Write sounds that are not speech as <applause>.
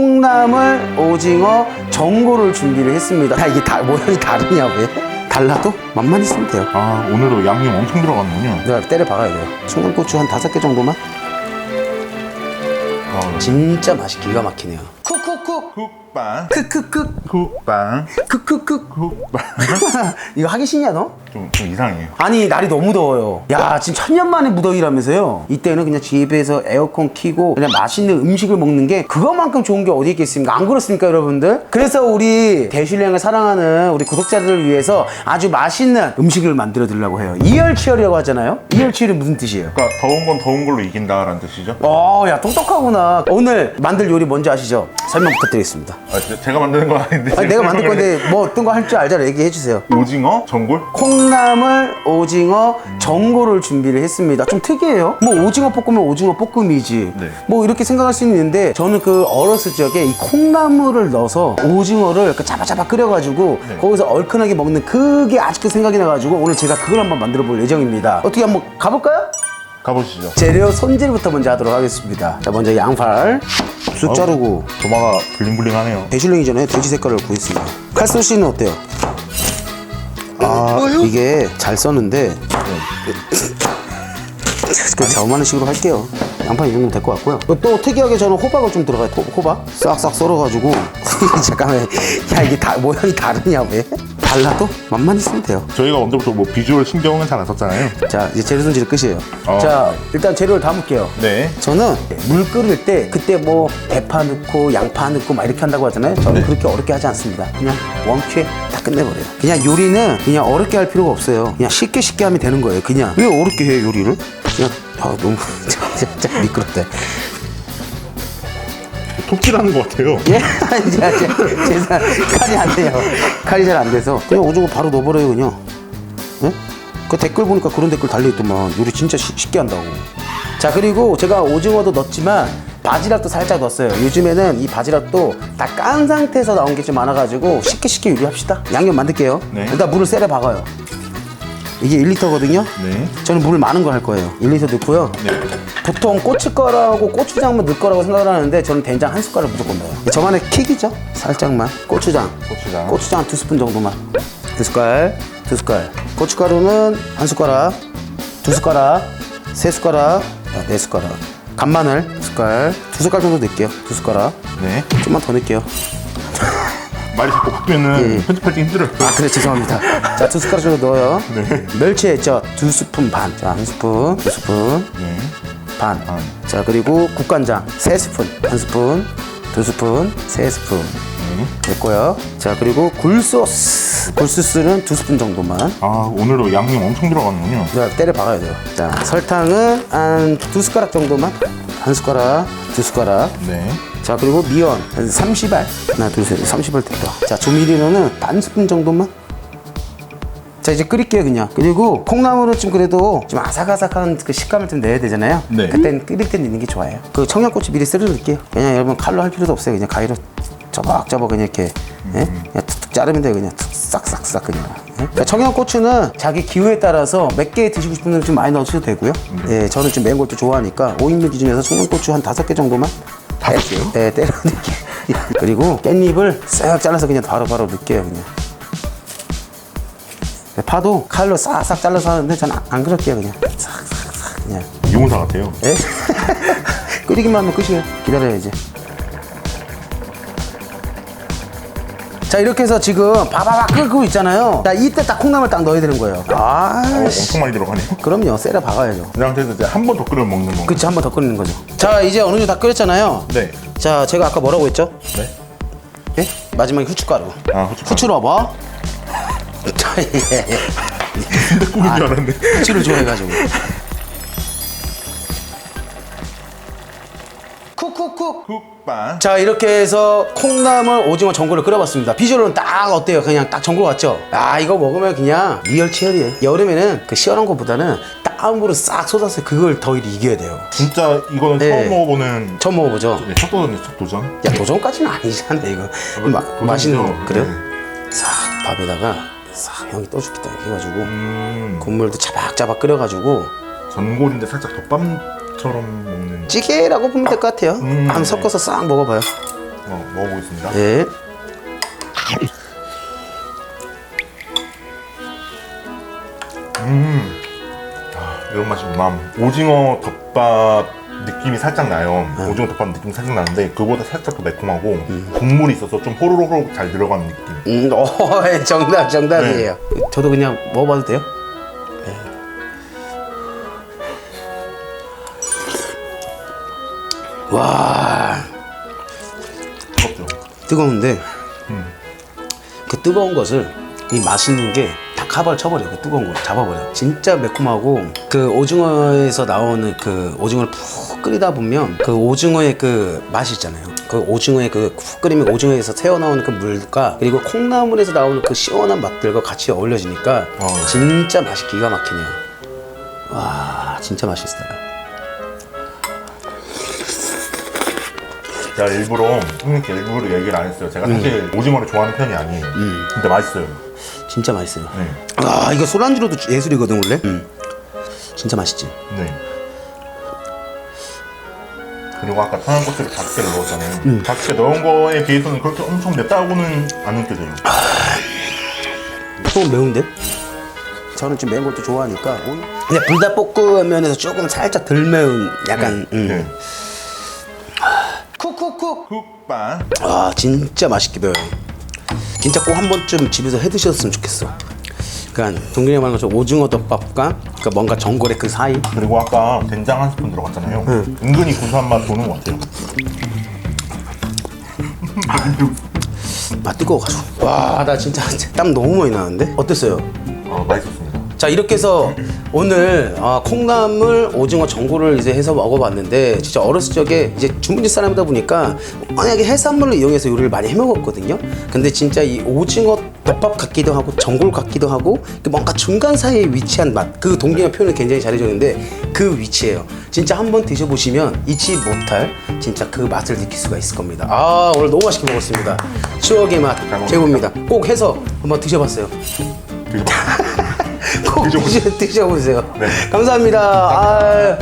콩나물, 오징어, 전골을 준비를 했습니다. 야, 이게 다 모양이 다르냐 왜? 달라도 맛만 있으면 돼요. 아 오늘도 양념 엄청 들어갔는군요. 내가 때려 박아야 돼요. 청양고추 한 다섯 개 정도만. 아, 진짜 맛이 기가 막히네요. 쿡쿡쿡. 쿡빵 크크크. 쿡빵 크크크. 쿡빵 <laughs> 이거 하기 싫냐 너? 좀, 좀 이상해요. 아니 날이 너무 더워요 야 지금 천년 만에 무더위라면서요 이때는 그냥 집에서 에어컨 키고 그냥 맛있는 음식을 먹는 게 그거만큼 좋은 게 어디 있겠습니까 안 그렇습니까 여러분들 그래서 우리 대슐랭을 사랑하는 우리 구독자들을 위해서 아주 맛있는 음식을 만들어 드리려고 해요 이열치열이라고 하잖아요 이열치열이 무슨 뜻이에요? 그러니까 더운 건 더운 걸로 이긴다라는 뜻이죠. 어, 야 똑똑하구나 오늘 만들 요리 뭔지 아시죠? 설명 부탁드리겠습니다 아, 제- 제가 만드는 건 아닌데. 아니, 내가 만들 건데 뭐 어떤 거 할 줄 알잖아 얘기해 주세요 오징어, 전골. 콩 나물, 오징어, 전골을 준비를 했습니다. 좀 특이해요. 뭐 오징어 볶음은 오징어 볶음이지. 네. 뭐 이렇게 생각할 수 있는데 저는 그 어렸을 적에 이 콩나물을 넣어서 오징어를 이렇게 잡아잡아 끓여가지고 네. 거기서 얼큰하게 먹는 그게 아직도 생각이 나가지고 오늘 제가 그걸 한번 만들어 볼 예정입니다. 어떻게 한번 가볼까요? 가보시죠. 재료 손질부터 먼저 하도록 하겠습니다. 자, 먼저 양팔 쑥 자르고 도마가 블링블링하네요. 전에 돼지 색깔을 구했습니다. 칼소시는 어때요? 아 이게 잘 써는데 그냥 저만한 식으로 할게요. 양파 이 정도면 될것 같고요. 또 특이하게 저는 호박을 좀 들어가요. 호- 호박 싹싹 썰어가지고 <laughs> 잠깐만 야 이게 다 모양이 다르냐 왜? 달라도 맛만 있으면 돼요. 저희가 언제부터 뭐 비주얼 신경은 잘 안 썼잖아요. 자 이제 재료 손질 끝이에요. 어. 자 일단 재료를 담을게요. 네. 저는 물 끓일 때 그때 뭐 대파 넣고 양파 넣고 막 이렇게 한다고 하잖아요. 저는 네. 그렇게 어렵게 하지 않습니다. 그냥 원큐에 다 끝내버려요. 그냥 요리는 그냥 어렵게 할 필요가 없어요. 그냥 쉽게 쉽게 하면 되는 거예요. 그냥 왜 어렵게 해 요리를? 그냥 아 너무 <laughs> 진짜 미끄럽다. 톱질하는 것 같아요. 예? 이제 제, 제 살, 칼이 안 돼요. 칼이 잘 안 돼서 그냥 오징어 바로 넣어버려요 그냥. 예? 그 댓글 보니까 그런 댓글 달려있더만 요리 진짜 쉬- 쉽게 한다고. 자 그리고 제가 오징어도 넣었지만 바지락도 살짝 넣었어요. 요즘에는 이 바지락도 다 깐 상태에서 나온 게 좀 많아가지고 쉽게 쉽게 요리합시다. 양념 만들게요. 네. 일단 물을 세려 박아요. 이게 1리터거든요. 네. 저는 물을 많은 걸 할 거예요. 1리터 넣고요. 네. 보통 고춧가루하고 고추장만 넣을 거라고 생각을 하는데 저는 된장 한 숟가락 무조건 넣어요. 저만의 킥이죠. 살짝만 고추장. 고추장. 고추장 한 두 스푼 정도만. 두 숟갈, 두 숟갈. 고춧가루는 한 숟가락, 두 숟가락, 세 숟가락, 아, 네 숟가락. 간마늘 두 숟갈, 두 숟갈 정도 넣을게요. 두 숟가락. 네. 좀만 더 넣을게요. 말이 자꾸 바뀌면 예, 예. 편집할 때 힘들어요. 아 그래 죄송합니다. 자 두 숟가락 정도 넣어요. 네. 멸치 액젓 두 스푼 반. 자 한 스푼, 두 스푼. 네. 반. 반. 자 그리고 국간장 세 스푼, 한 스푼, 두 스푼, 세 스푼 네. 됐고요. 자 그리고 굴소스, 굴소스는 두 스푼 정도만. 아 오늘도 양념 엄청 들어갔는군요. 내가 때려 박아야 돼요. 자 설탕은 한 두 숟가락 정도만, 한 숟가락, 두 숟가락. 네. 자 그리고 미원 한 30알. 하나 둘셋 30알 됐다. 자 조미료는 반 스푼 정도만. 자 이제 끓일게요 그냥. 그리고 콩나물은 좀 그래도 좀 아삭아삭한 그 식감을 좀 내야 되잖아요. 네. 그땐 끓일 때 넣는 게 좋아요. 그 청양고추 미리 썰어 넣을게요. 그냥 여러분 칼로 할 필요도 없어요. 그냥 가위로 저벅저벅 그냥 이렇게 예? 그냥 툭툭 자르면 돼요. 그냥 툭 싹싹싹 그냥. 예? 자, 청양고추는 자기 기호에 따라서 몇 개 드시고 싶은 분좀 많이 넣으셔도 되고요. 예, 저는 좀 매운 걸 또 좋아하니까 5인분 기준에서 청양고추 한 다섯 개 정도만 개요? 네, 때려 넣을게요 <laughs> 그리고 깻잎을 싹 잘라서 그냥 바로바로 넣을게요 그냥 네, 파도 칼로 싹싹 잘라서 하는데 저는 안- 안 그럴게요 그냥 싹싹싹 그냥 유무사 같아요. 예? <laughs> 끓이기만 하면 끝이에요 기다려야지 자 이렇게 해서 지금 바바박 끓고 있잖아요 자 이때 딱 콩나물 딱 넣어야 되는 거예요 아 어, 엄청 많이 들어가네요. 그럼요 쎄려 박아야죠 그 상태에서 이제 한 번 더 끓여 먹는 건가요? 그치 한 번 더 끓이는 거죠 자 이제 어느 정도 다 끓였잖아요 네. 자 제가 아까 뭐라고 했죠? 네. 예? 마지막에 후춧가루 아 후추. 후추 넣어봐 자, 예, 예. 국인 줄 알았는데. 후추를 좋아해가지고 쿡쿡쿡 쿡빵. 자 이렇게 해서 콩나물 오징어 전골을 끓여봤습니다. 비주얼은 딱 어때요? 그냥 딱 전골 같죠? 아 이거 먹으면 그냥 리얼치열이에요. 여름에는 그 시원한 것보다는 땀으로 싹 쏟아서 그걸 더 이겨야 돼요. 진짜 이거는 네. 처음 먹어보는 처음 먹어보죠. 네, 첫 도전이에요, 첫 도전. 야 도전까지는 아니잖아 이거. 마, 도전이죠. 맛있는 거. 그래요? 네. 싹 밥에다가 싹 형이 떠주겠다 해가지고. 음, 국물도 자박자박 끓여가지고. 전골인데 살짝 덮밥 처럼 먹는. 찌개라고 보면 될 것 같아요 음, 한번 네. 섞어서 싹 먹어봐요 어, 먹어보겠습니다. 네. 이런 맛이구만. 오징어 덮밥 느낌이 살짝 나요. 오징어 덮밥 느낌이 살짝 나는데 그보다 살짝 더 매콤하고 국물이 있어서 좀 호로록 잘 들어가는 느낌. 음, <laughs> 어, 정답, 정답이에요. 저도 그냥 먹어봐도 돼요? 와, 부럽죠? 뜨거운데 그 뜨거운 것을 이 맛있는 게 다 카바를 쳐버려 그 뜨거운 걸 잡아버려 진짜 매콤하고 그 오징어에서 나오는 그 오징어를 푹 끓이다 보면 그 오징어의 그 맛이 있잖아요. 그 오징어의 그푹 끓이면 오징어에서 새어나오는 그 물과 그리고 콩나물에서 나오는 그 시원한 맛들과 같이 어울려지니까 어. 진짜 맛이 기가 막히네요. 와 진짜 맛있어요 제가 일부러 형님께 일부러 얘기를 안 했어요. 제가 사실 오징어를 좋아하는 편이 아니에요. 근데 맛있어요. 진짜 맛있어요 네. 아 이거 술안주로도 예술이거든 원래 음. 진짜 맛있지 네. 그리고 아까 청양고추를 작게 넣었잖아요. 작게 넣은 거에 비해서는 그렇게 엄청 맵다고는 안 느껴져요. 조금 매운데? 저는 좀 매운 것도 좋아하니까 근데 불닭볶음면에서 조금 살짝 덜 매운 약간 음. 네. 쿡쿡쿡 쿡반. 아 진짜 맛있게 매워요 진짜 꼭 한 번쯤 집에서 해 드셨으면 좋겠어 그러니까 동균이 말한 것처럼 오징어 덮밥과 그러니까 뭔가 전골의 그 사이 그리고 아까 된장 한 스푼 들어갔잖아요. 은근히 구수한 맛 도는 것 같아요. 아 뜨거워가지고 와 나 진짜 땀 너무 많이 나는데 어땠어요? 어, 맛있었습니다. 자 이렇게 해서 오늘 아, 콩나물 오징어 전골을 이제 해서 먹어봤는데 진짜 어렸을 적에 이제 주문지 사람이다 보니까 만약에 해산물을 이용해서 요리를 많이 해 먹었거든요. 근데 진짜 이 오징어 덮밥 같기도 하고 전골 같기도 하고 그 뭔가 중간 사이에 위치한 맛 그 동기가 표현을 굉장히 잘해줬는데 그 위치예요. 진짜 한번 드셔보시면 잊지 못할 진짜 그 맛을 느낄 수가 있을 겁니다. 아 오늘 너무 맛있게 먹었습니다. 추억의 맛. 제공입니다. 꼭 해서 한번 드셔봤어요 <laughs> 꼭 드셔보세요. 드셔, 드셔보세요. 네. 감사합니다. 아,